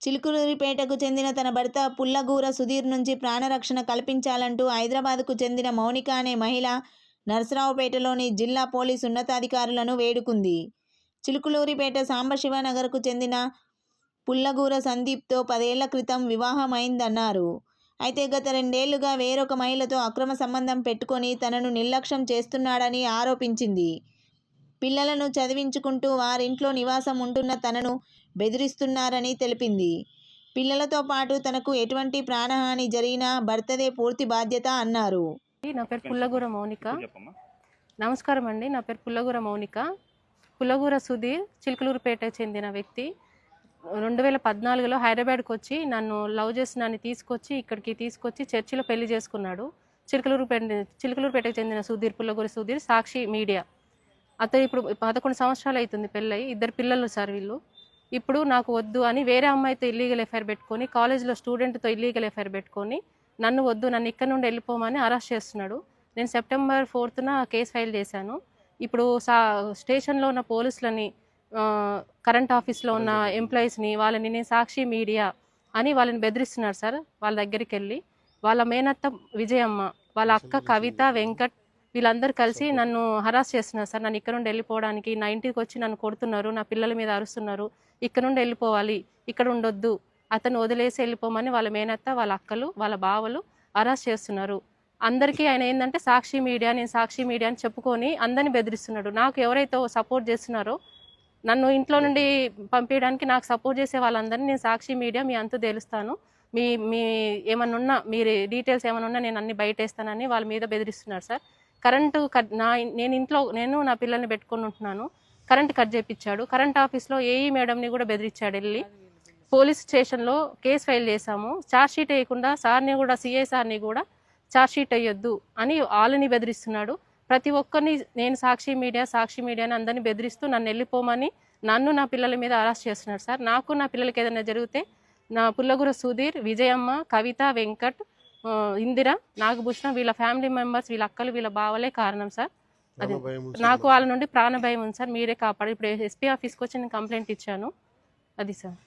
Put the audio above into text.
చిలుకూరిపేటకు చెందిన తన భర్త పుల్లగూర సుధీర్ నుంచి ప్రాణరక్షణ కల్పించాలంటూ హైదరాబాద్కు చెందిన మౌనిక అనే మహిళ నరసరావుపేటలోని జిల్లా పోలీసు ఉన్నతాధికారులను వేడుకుంది. చిలుకులూరిపేట సాంబశివనగర్కు చెందిన పుల్లగూర సందీప్తో పదేళ్ళ క్రితం వివాహమైందన్నారు. అయితే గత రెండేళ్ళుగా వేరొక మహిళతో అక్రమ సంబంధం పెట్టుకొని తనను నిర్లక్ష్యం చేస్తున్నాడని ఆరోపించింది. పిల్లలను చదివించుకుంటూ వారింట్లో నివాసం ఉంటున్న తనను బెదిరిస్తున్నారని తెలిపింది. పిల్లలతో పాటు తనకు ఎటువంటి ప్రాణహాని జరిగినా భర్తదే పూర్తి బాధ్యత అన్నారు. నా పేరు పుల్లగూర మౌనిక. నమస్కారం అండి నా పేరు పుల్లగూర మౌనిక. పుల్లగూర సుధీర్ చిలుకలూరుపేట చెందిన వ్యక్తి. రెండు వేల పద్నాలుగులో హైదరాబాద్కి వచ్చి నన్ను లవ్ చేసి నన్ను తీసుకొచ్చి ఇక్కడికి తీసుకొచ్చి చర్చిలో పెళ్ళి చేసుకున్నాడు. చిలుకలూరుపేట చిలుకలూరుపేటకు చెందిన సుధీర్ పుల్లగూర సుధీర్ సాక్షి మీడియా. అతను ఇప్పుడు పదకొండు సంవత్సరాలు అవుతుంది పెళ్ళయి ఇద్దరు పిల్లలు సార్ వీళ్ళు. ఇప్పుడు నాకు వద్దు అని వేరే అమ్మాయితో ఇల్లీగల్ ఎఫ్ఐఆర్ పెట్టుకొని కాలేజ్లో స్టూడెంట్తో ఇల్లీగల్ ఎఫ్ఐఆర్ పెట్టుకొని నన్ను వద్దు నన్ను ఇక్కడ నుండి వెళ్ళిపోమని అరెస్ట్ చేస్తున్నాడు. నేను సెప్టెంబర్ ఫోర్త్న కేసు ఫైల్ చేశాను. ఇప్పుడు సా స్టేషన్లో ఉన్న పోలీసులని కరెంట్ ఆఫీస్లో ఉన్న ఎంప్లాయీస్ని వాళ్ళని నేను సాక్షి మీడియా అని వాళ్ళని బెదిరిస్తున్నారు సార్ వాళ్ళ దగ్గరికి వెళ్ళి. వాళ్ళ మేనత్త విజయమ్మ వాళ్ళ అక్క కవిత వెంకట్ వీళ్ళందరూ కలిసి నన్ను హరాస్ చేస్తున్నారు. సార్ నన్ను ఇక్కడ నుండి వెళ్ళిపోవడానికి నా ఇంటికి వచ్చి నన్ను కొడుతున్నారు. నా పిల్లల మీద అరుస్తున్నారు. ఇక్కడ నుండి వెళ్ళిపోవాలి. ఇక్కడ ఉండొద్దు. అతను వదిలేసి వెళ్ళిపోమని వాళ్ళ మేనత్త వాళ్ళ అక్కలు వాళ్ళ బావలు అరెస్ట్ చేస్తున్నారు. అందరికీ ఆయన ఏంటంటే సాక్షి మీడియా నేను సాక్షి మీడియా అని చెప్పుకొని అందరిని బెదిరిస్తున్నాడు. నాకు ఎవరైతే సపోర్ట్ చేస్తున్నారో నన్ను ఇంట్లో నుండి పంపించడానికి నాకు సపోర్ట్ చేసే వాళ్ళందరినీ నేను సాక్షి మీడియా మీ అంతు తెలుస్తాను. మీ మీ ఏమన్నా ఉన్నా మీరు డీటెయిల్స్ ఏమైనా ఉన్నా నేను అన్ని బయటేస్తానని వాళ్ళ మీద బెదిరిస్తున్నారు సార్. కరెంటు కట్ నా నేను ఇంట్లో నేను నా పిల్లల్ని పెట్టుకొని ఉంటున్నాను. కరెంట్ కట్ చేయించాడు కరెంట్ ఆఫీస్లో ఏఈ మేడంని కూడా బెదిరించాడు వెళ్ళి. పోలీస్ స్టేషన్లో కేసు ఫైల్ చేశాము. ఛార్జ్ షీట్ వేయకుండా సార్ని కూడా సిఐ సార్ని కూడా ఛార్జ్ షీట్ వేయొద్దు అని వాళ్ళని బెదిరిస్తున్నాడు. ప్రతి ఒక్కరిని నేను సాక్షి మీడియా సాక్షి మీడియాని అందరినీ బెదిరిస్తూ నన్ను వెళ్ళిపోమని నన్ను నా పిల్లల మీద అరెస్ట్ చేస్తున్నాడు సార్. నాకు నా పిల్లలకి ఏదైనా జరిగితే నా పుల్లగుర సుధీర్ విజయమ్మ కవిత వెంకట్ ఇందిర నాగభూషణ వీళ్ళ ఫ్యామిలీ మెంబర్స్ వీళ్ళ అక్కలు వీళ్ళ బావలే కారణం సార్. అది నాకు వాళ్ళ నుండి ప్రాణ భయం ఉంది సార్. మీరే కాపాడు. ఇప్పుడు ఎస్పీ ఆఫీస్కి వచ్చి నేను కంప్లైంట్ ఇచ్చాను. అది సార్.